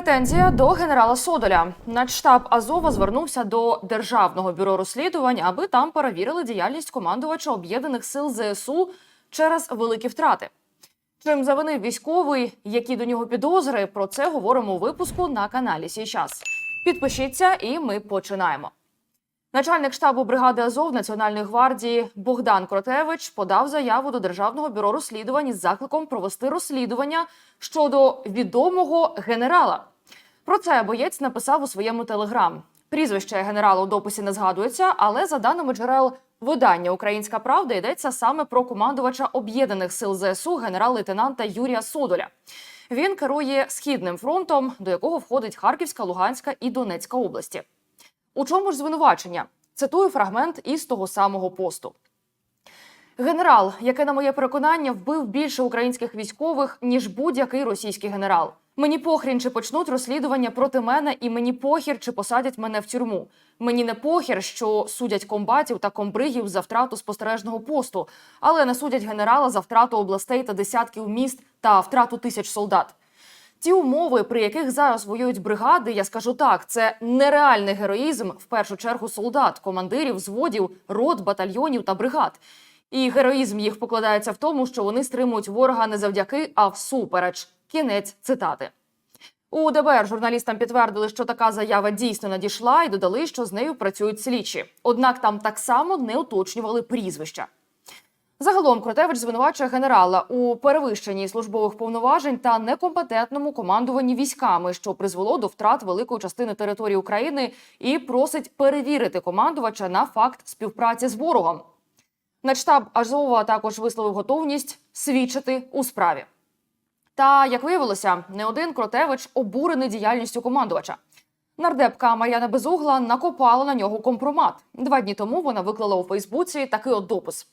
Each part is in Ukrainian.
Претензія до генерала Содоля. Начштаб Азова звернувся до державного бюро розслідувань, аби там перевірили діяльність командувача об'єднаних сил ЗСУ через великі втрати. Чим завинив військовий, які до нього підозри? Про це говоримо у випуску на каналі Січас. Підпишіться, і ми починаємо. Начальник штабу бригади Азов Національної гвардії Богдан Кротевич подав заяву до Державного бюро розслідувань із закликом провести розслідування щодо відомого генерала. Про це боєць написав у своєму телеграм. Прізвище генерала у дописі не згадується, але за даними джерел видання Українська Правда йдеться саме про командувача об'єднаних сил ЗСУ генерал-лейтенанта Юрія Содоля. Він керує східним фронтом, до якого входить Харківська, Луганська і Донецька області. У чому ж звинувачення? Цитую фрагмент із того самого посту. Генерал, який, на моє переконання, вбив більше українських військових, ніж будь-який російський генерал. Мені похрін, чи почнуть розслідування проти мене, і мені похір, чи посадять мене в тюрму. Мені не похір, що судять комбатів та комбригів за втрату спостережного посту, але не судять генерала за втрату областей та десятків міст та втрату тисяч солдат. Ті умови, при яких зараз воюють бригади, я скажу так, це нереальний героїзм в першу чергу солдат, командирів, зводів, рот, батальйонів та бригад. І героїзм їх покладається в тому, що вони стримують ворога не завдяки, а всупереч. Кінець цитати. У ДБР журналістам підтвердили, що така заява дійсно надійшла, і додали, що з нею працюють слідчі. Однак там так само не уточнювали прізвища. Загалом Кротевич звинувачує генерала у перевищенні службових повноважень та некомпетентному командуванні військами, що призвело до втрат великої частини території України, і просить перевірити командувача на факт співпраці з ворогом. Начштаб Азова також висловив готовність свідчити у справі. Та як виявилося, не один Кротевич обурений діяльністю командувача. Нардепка Мар'яна Безугла накопала на нього компромат. Два дні тому вона виклала у Фейсбуці такий от допис.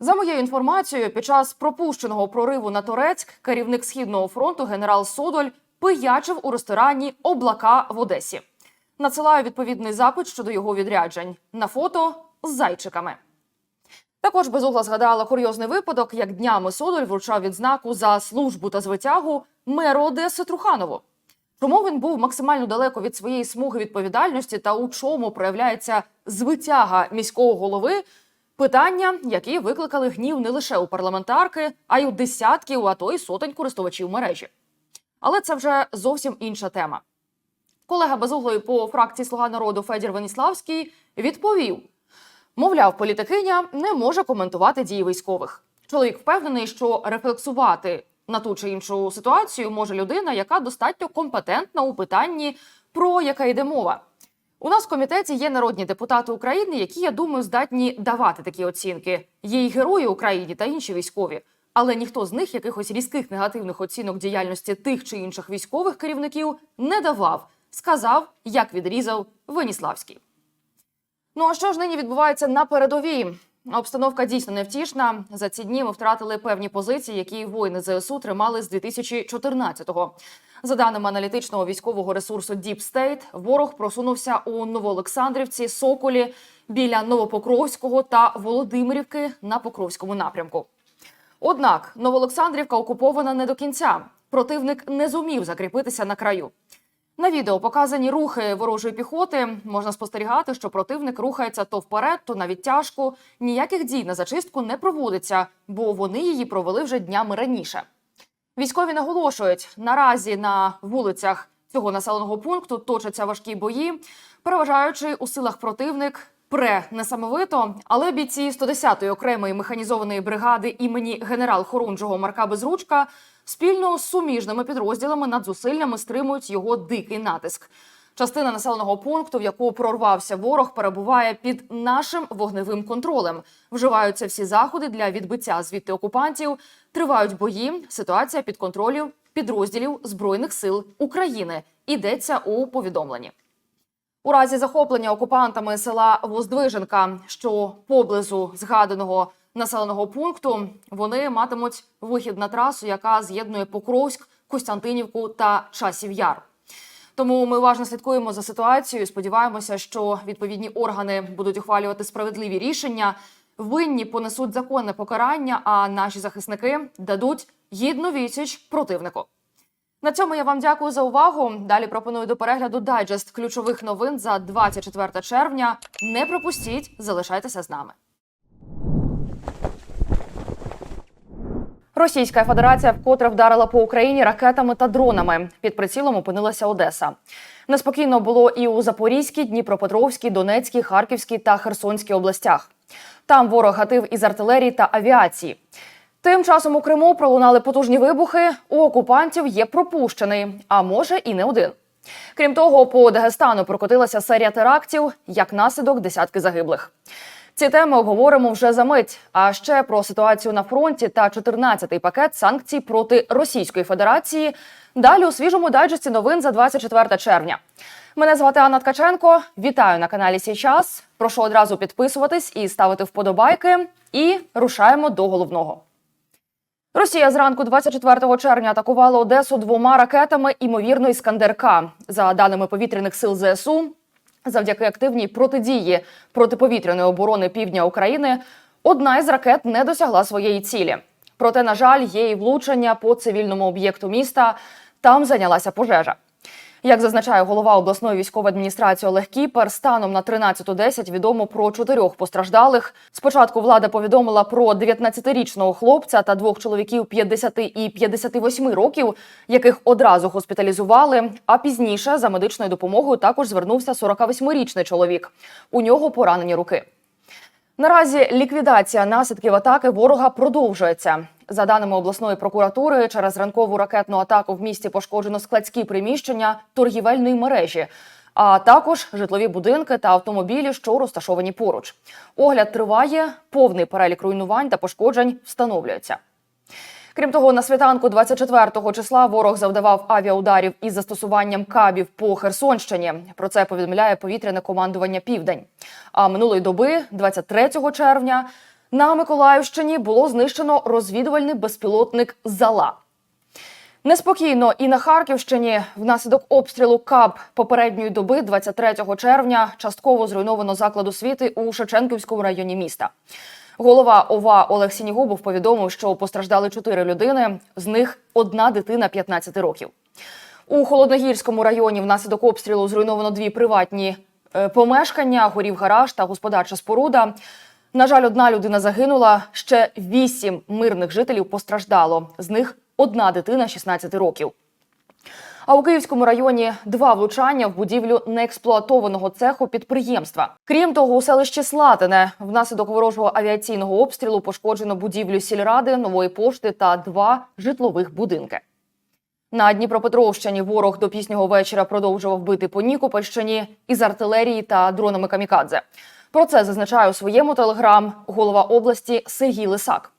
За моєю інформацією, під час пропущеного прориву на Торецьк керівник східного фронту генерал Содоль пиячив у ресторані Облака в Одесі. Надсилаю відповідний запит щодо його відряджень на фото з зайчиками. Також безугла згадала курйозний випадок, як днями Содоль вручав відзнаку за службу та звитягу меру Одеси Труханову. Чому він був максимально далеко від своєї смуги відповідальності та у чому проявляється звитяга міського голови? Питання, які викликали гнів не лише у парламентарки, а й у десятків, а то й сотень користувачів мережі. Але це вже зовсім інша тема. Колега безуглої по фракції Слуга народу Федір Веніславський відповів: мовляв, політикиня не може коментувати дії військових. Чоловік впевнений, що рефлексувати на ту чи іншу ситуацію може людина, яка достатньо компетентна у питанні, про яке йде мова. У нас в комітеті є народні депутати України, які, я думаю, здатні давати такі оцінки. Є й герої Україні та інші військові. Але ніхто з них якихось різких негативних оцінок діяльності тих чи інших військових керівників не давав, сказав, як відрізав Веніславський. Ну а що ж нині відбувається на передовій? Обстановка дійсно невтішна. За ці дні ми втратили певні позиції, які воїни ЗСУ тримали з 2014-го. За даними аналітичного військового ресурсу Deep State, ворог просунувся у Новоолександрівці, Соколі біля Новопокровського та Володимирівки на Покровському напрямку. Однак Новоолександрівка окупована не до кінця. Противник не зумів закріпитися на краю. На відео показані рухи ворожої піхоти. Можна спостерігати, що противник рухається то вперед, то на відтяжку. Ніяких дій на зачистку не проводиться, бо вони її провели вже днями раніше. Військові наголошують, наразі на вулицях цього населеного пункту точаться важкі бої, переважаючи у силах противник. Пре несамовито, але бійці 110-ї окремої механізованої бригади імені генерал Хорунжого Марка Безручка спільно з суміжними підрозділами над зусиллями стримують його дикий натиск. Частина населеного пункту, в яку прорвався ворог, перебуває під нашим вогневим контролем. Вживаються всі заходи для відбиття звідти окупантів. Тривають бої. Ситуація під контролем підрозділів збройних сил України. Йдеться у повідомленні. У разі захоплення окупантами села Воздвиженка, що поблизу згаданого населеного пункту, вони матимуть вихід на трасу, яка з'єднує Покровськ, Костянтинівку та Часів Яр. Тому ми уважно слідкуємо за ситуацією. Сподіваємося, що відповідні органи будуть ухвалювати справедливі рішення. Винні понесуть законне покарання, а наші захисники дадуть гідну відсіч противнику. На цьому я вам дякую за увагу. Далі пропоную до перегляду дайджест ключових новин за 24 червня. Не пропустіть, залишайтеся з нами. Російська Федерація вкотре вдарила по Україні ракетами та дронами. Під прицілом опинилася Одеса. Неспокійно було і у Запорізькій, Дніпропетровській, Донецькій, Харківській та Херсонській областях. Там ворог гатив із артилерії та авіації. Тим часом у Криму пролунали потужні вибухи. У окупантів є пропущений, а може і не один. Крім того, по Дагестану прокотилася серія терактів, як наслідок десятки загиблих. Ці теми обговоримо вже за мить. А ще про ситуацію на фронті та 14-й пакет санкцій проти Російської Федерації. Далі у свіжому дайджесті новин за 24 червня. Мене звати Анна Ткаченко. Вітаю на каналі Сій час. Прошу одразу підписуватись і ставити вподобайки. І рушаємо до головного. Росія зранку 24 червня атакувала Одесу двома ракетами, імовірно, Іскандер-К. За даними повітряних сил ЗСУ, завдяки активній протидії протиповітряної оборони півдня України, одна із ракет не досягла своєї цілі. Проте, на жаль, є і влучення по цивільному об'єкту міста. Там зайнялася пожежа. Як зазначає голова обласної військової адміністрації Олег Кіпер, станом на 13.10 відомо про чотирьох постраждалих. Спочатку влада повідомила про 19-річного хлопця та двох чоловіків 50 і 58 років, яких одразу госпіталізували. А пізніше за медичною допомогою також звернувся 48-річний чоловік. У нього поранені руки. Наразі ліквідація наслідків атаки ворога продовжується. За даними обласної прокуратури, через ранкову ракетну атаку в місті пошкоджено складські приміщення торгівельної мережі, а також житлові будинки та автомобілі, що розташовані поруч. Огляд триває, повний перелік руйнувань та пошкоджень встановлюється. Крім того, на світанку 24-го числа ворог завдавав авіаударів із застосуванням кабів по Херсонщині. Про це повідомляє повітряне командування Південь. А минулої доби, 23 червня, на Миколаївщині було знищено розвідувальний безпілотник Зала. Неспокійно і на Харківщині внаслідок обстрілу КАБ попередньої доби, 23 червня, частково зруйновано заклад освіти у Шевченківському районі міста. Голова ОВА Олег Сінігубов повідомив, що постраждали чотири людини, з них одна дитина 15 років. У Холодногірському районі внаслідок обстрілу зруйновано дві приватні е, помешкання, горів гараж та господарча споруда. На жаль, одна людина загинула, ще вісім мирних жителів постраждало. З них одна дитина 16 років. А у Київському районі два влучання в будівлю неексплуатованого цеху підприємства. Крім того, у селищі Слатине внаслідок ворожого авіаційного обстрілу пошкоджено будівлю сільради, нової пошти та два житлових будинки. На Дніпропетровщині ворог до пізнього вечора продовжував бити по Нікопольщині із артилерії та дронами камікадзе. Про це зазначає у своєму телеграм голова області Сергій Лисак.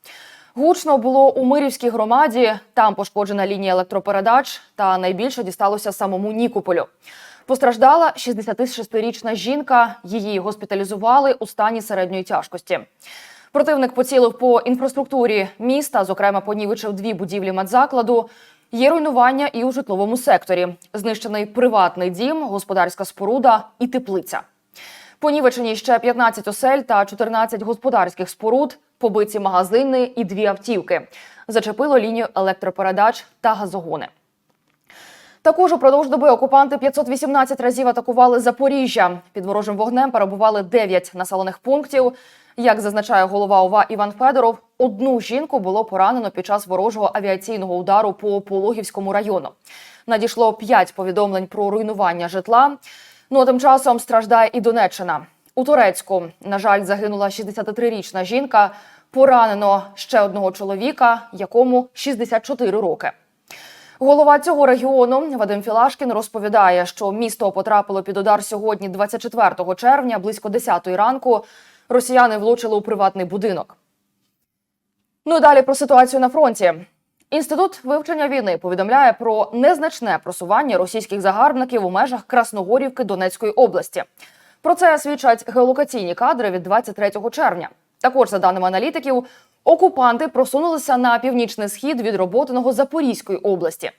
Гучно було у Мирівській громаді. Там пошкоджена лінія електропередач, та найбільше дісталося самому Нікополю. Постраждала 66-річна жінка. Її госпіталізували у стані середньої тяжкості. Противник поцілив по інфраструктурі міста, зокрема, понівечив дві будівлі медзакладу. Є руйнування і у житловому секторі. Знищений приватний дім, господарська споруда і теплиця. Понівечені ще 15 осель та 14 господарських споруд, побиті магазини і дві автівки. Зачепило лінію електропередач та газогони. Також упродовж доби окупанти 518 разів атакували Запоріжжя. Під ворожим вогнем перебували 9 населених пунктів. Як зазначає голова ОВА Іван Федоров, одну жінку було поранено під час ворожого авіаційного удару по Пологівському району. Надійшло 5 повідомлень про руйнування житла. Ну а тим часом страждає і Донеччина. У Турецьку, на жаль, загинула 63-річна жінка. Поранено ще одного чоловіка, якому 64 роки. Голова цього регіону Вадим Філашкін розповідає, що місто потрапило під удар сьогодні, 24 червня, близько 10 ранку. Росіяни влучили у приватний будинок. Ну і далі про ситуацію на фронті. Інститут вивчення війни повідомляє про незначне просування російських загарбників у межах Красногорівки Донецької області. Про це свідчать геолокаційні кадри від 23 червня. Також, за даними аналітиків, окупанти просунулися на північний схід від роботиного Запорізької області.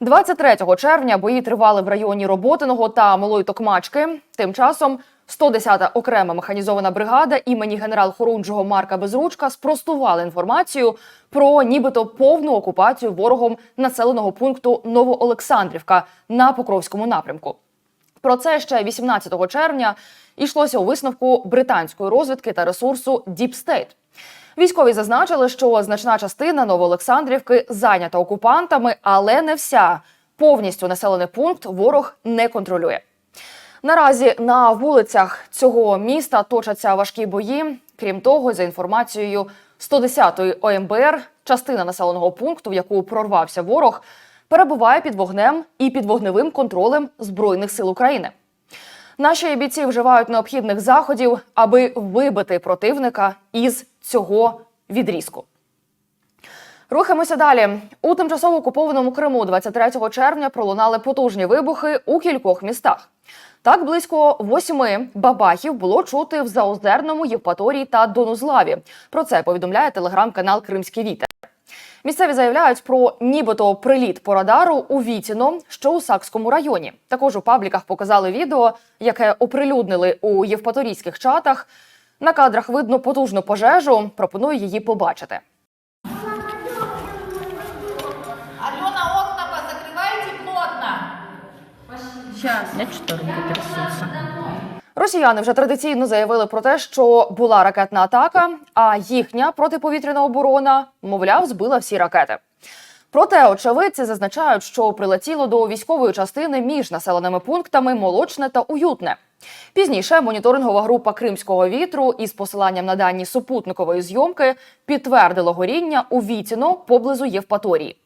23 червня бої тривали в районі Роботиного та Малої Токмачки. Тим часом 110-та окрема механізована бригада імені генерал-хорунжого Марка Безручка спростувала інформацію про нібито повну окупацію ворогом населеного пункту Новоолександрівка на Покровському напрямку. Про це ще 18 червня йшлося у висновку британської розвідки та ресурсу Deep State. Військові зазначили, що значна частина Новоолександрівки зайнята окупантами, але не вся. Повністю населений пункт ворог не контролює. Наразі на вулицях цього міста точаться важкі бої. Крім того, за інформацією 110-ї ОМБР, частина населеного пункту, в яку прорвався ворог, перебуває під вогнем і під вогневим контролем Збройних сил України. Наші бійці вживають необхідних заходів, аби вибити противника із цього відрізку. Рухаємося далі. У тимчасово окупованому Криму 23 червня пролунали потужні вибухи у кількох містах. Так, близько восьми бабахів було чути в Заозерному, Євпаторії та Донузлаві. Про це повідомляє телеграм-канал Кримський вітер. Місцеві заявляють про нібито приліт по радару у Вітіно, що у Сакському районі. Також у пабліках показали відео, яке оприлюднили у євпаторійських чатах. На кадрах видно потужну пожежу. Пропоную її побачити. Я что руки трясутся. Росіяни вже традиційно заявили про те, що була ракетна атака, а їхня протиповітряна оборона, мовляв, збила всі ракети. Проте очевидці зазначають, що прилетіло до військової частини між населеними пунктами Молочне та Уютне. Пізніше моніторингова група Кримського вітру із посиланням на дані супутникової зйомки підтвердила горіння у Вітіно поблизу Євпаторії.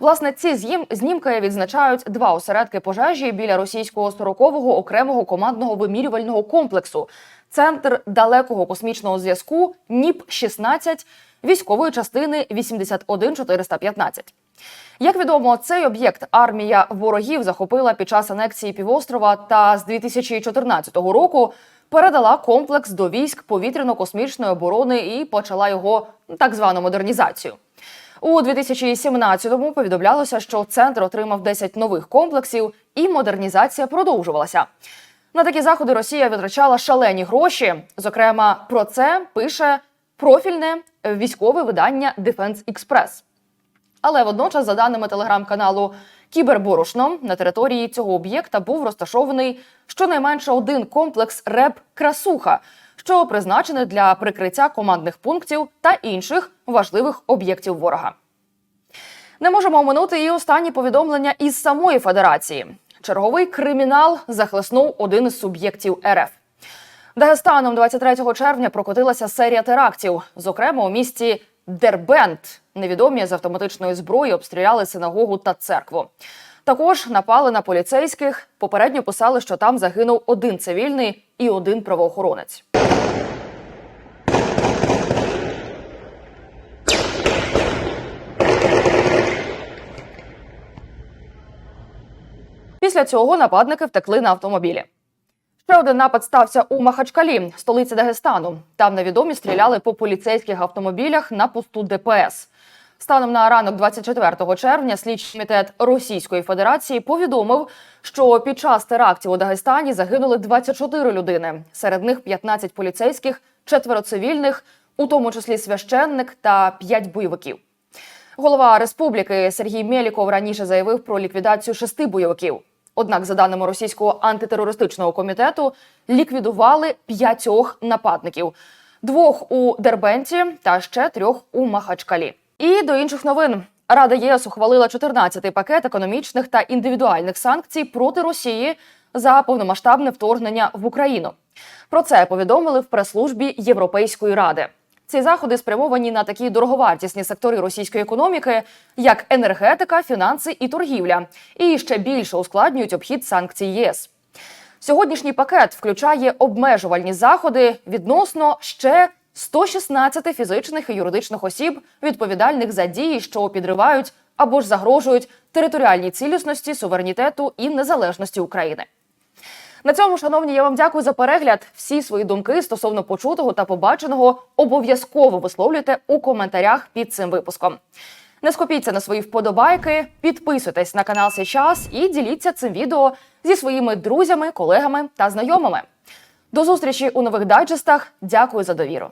Власне, ці з'їм- знімки відзначають два осередки пожежі біля російського 40-го окремого командного вимірювального комплексу, центр далекого космічного зв'язку НІП-16 військової частини 81415. Як відомо, цей об'єкт армія ворогів захопила під час анексії півострова та з 2014 року передала комплекс до військ повітряно-космічної оборони і почала його так звану модернізацію. У 2017-му повідомлялося, що центр отримав 10 нових комплексів, і модернізація продовжувалася. На такі заходи Росія витрачала шалені гроші. Зокрема, про це пише профільне військове видання Defense Express. Але водночас, за даними телеграм-каналу Кіберборошно, на території цього об'єкта був розташований щонайменше один комплекс РЕБ Красуха, що призначений для прикриття командних пунктів та інших важливих об'єктів ворога. Не можемо оминути і останні повідомлення із самої федерації. Черговий кримінал захлеснув один із суб'єктів РФ. Дагестаном 23 червня прокотилася серія терактів. Зокрема, у місті Дербент невідомі з автоматичної зброї обстріляли синагогу та церкву. Також напали на поліцейських. Попередньо писали, що там загинув один цивільний і один правоохоронець. Після цього нападники втекли на автомобілі. Ще один напад стався у Махачкалі, столиці Дагестану. Там невідомі стріляли по поліцейських автомобілях на посту ДПС. Станом на ранок 24 червня слідчий комітет Російської Федерації повідомив, що під час терактів у Дагестані загинули 24 людини. Серед них 15 поліцейських, четверо цивільних, у тому числі священник та 5 бойовиків. Голова республіки Сергій Мєліков раніше заявив про ліквідацію шести бойовиків. Однак, за даними російського антитерористичного комітету, ліквідували п'ятьох нападників: двох у Дербенті та ще трьох у Махачкалі. І до інших новин. Рада єС ухвалила 14-й пакет економічних та індивідуальних санкцій проти Росії за повномасштабне вторгнення в Україну. Про це повідомили в прес-службі Європейської ради. Ці заходи спрямовані на такі дороговартісні сектори російської економіки, як енергетика, фінанси і торгівля, і ще більше ускладнюють обхід санкцій ЄС. Сьогоднішній пакет включає обмежувальні заходи відносно ще 116 фізичних і юридичних осіб, відповідальних за дії, що підривають або ж загрожують територіальній цілісності, суверенітету і незалежності України. На цьому, шановні, я вам дякую за перегляд. Всі свої думки стосовно почутого та побаченого обов'язково висловлюйте у коментарях під цим випуском. Не скупіться на свої вподобайки, підписуйтесь на канал Сейчас і діліться цим відео зі своїми друзями, колегами та знайомими. До зустрічі у нових дайджестах. Дякую за довіру.